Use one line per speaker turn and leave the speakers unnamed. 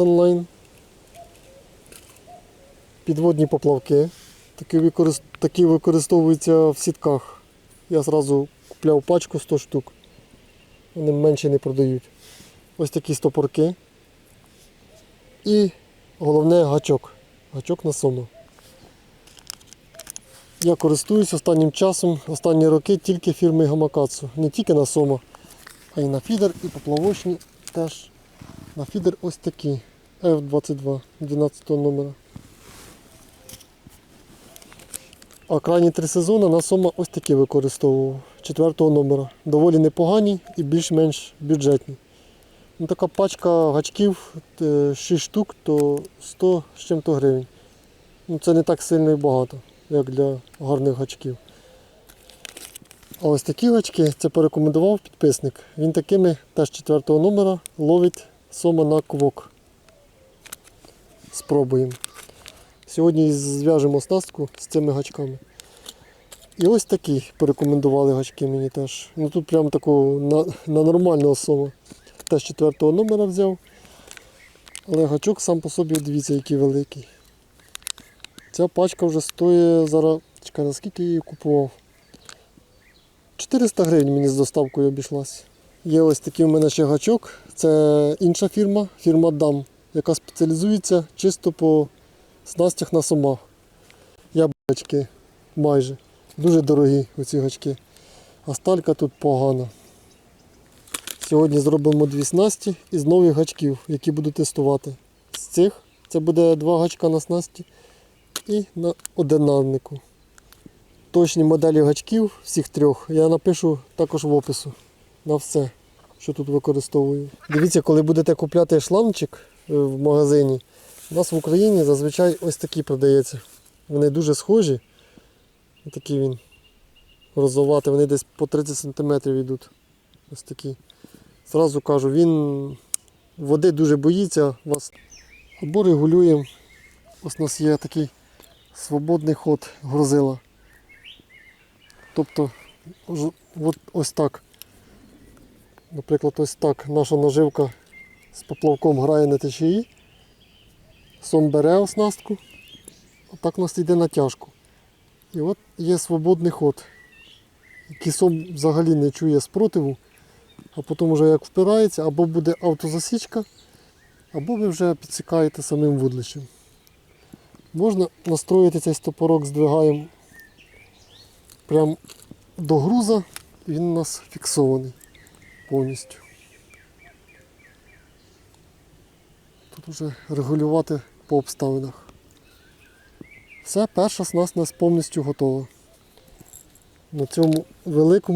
онлайн. Підводні поплавки. Такі, використ... Такі використовуються в сітках. Я зразу купляв пачку 100 штук. Вони менше не продають. Ось такі стопорки. І головне гачок. Гачок на сома. Я користуюсь останнім часом, останні роки тільки фірми Гамакацу. Не тільки на сома, а й на фідер, і поплавочні теж. На фідер ось такі. F22 12 номера. А крайні три сезони на сома ось такі використовував. 4 номера. Доволі непогані і більш-менш бюджетні. Ну, така пачка гачків 6 штук, то 100 з чим-то гривень. Ну, це не так сильно і багато, як для гарних гачків. А ось такі гачки це порекомендував підписник. Він такими теж 4 номера ловить сома на квок. Спробуємо. Сьогодні зв'яжемо снастку з цими гачками. І ось такі порекомендували гачки мені теж. Ну тут прям такого на, на нормального сома. Теж 4 номера взяв. Але гачок сам по собі, дивіться, який великий. Ця пачка вже стоїть зараз. Чекай, наскільки я її купував? 400 гривень мені з доставкою обійшлась. Є ось такий у мене ще гачок. Це інша фірма, фірма DAM, яка спеціалізується чисто по снастях на сомах. Я гачки майже. Дуже дорогі оці гачки. А сталька тут погана. Сьогодні зробимо дві снасті із нових гачків, які буду тестувати. З цих це буде два гачка на снасті і на одинарнику. Точні моделі гачків всіх трьох я напишу також в опису на все, що тут використовую. Дивіться, коли будете купляти шланчик е, в магазині, у нас в Україні зазвичай ось такий продається. Вони дуже схожі. Такий він розоватий, вони десь по 30 см йдуть. Ось такі. Зразу кажу, він води дуже боїться вас. Або регулюємо. Ось у нас є такий свободний ход грузила. Тобто от ось так. Наприклад, ось так наша наживка з поплавком грає на течії. Сом бере оснастку, а так у нас йде натяжку. І от є свободний ход, який сом взагалі не чує спротиву, а потім вже як впирається, або буде автозасічка, або ви вже підсікаєте самим вудлищем. Можна настроїти цей стопорок, здвигаємо прямо до груза, він у нас фіксований повністю. Тут вже регулювати по обставинах. Все, перша снасть у нас повністю готова. На цьому великому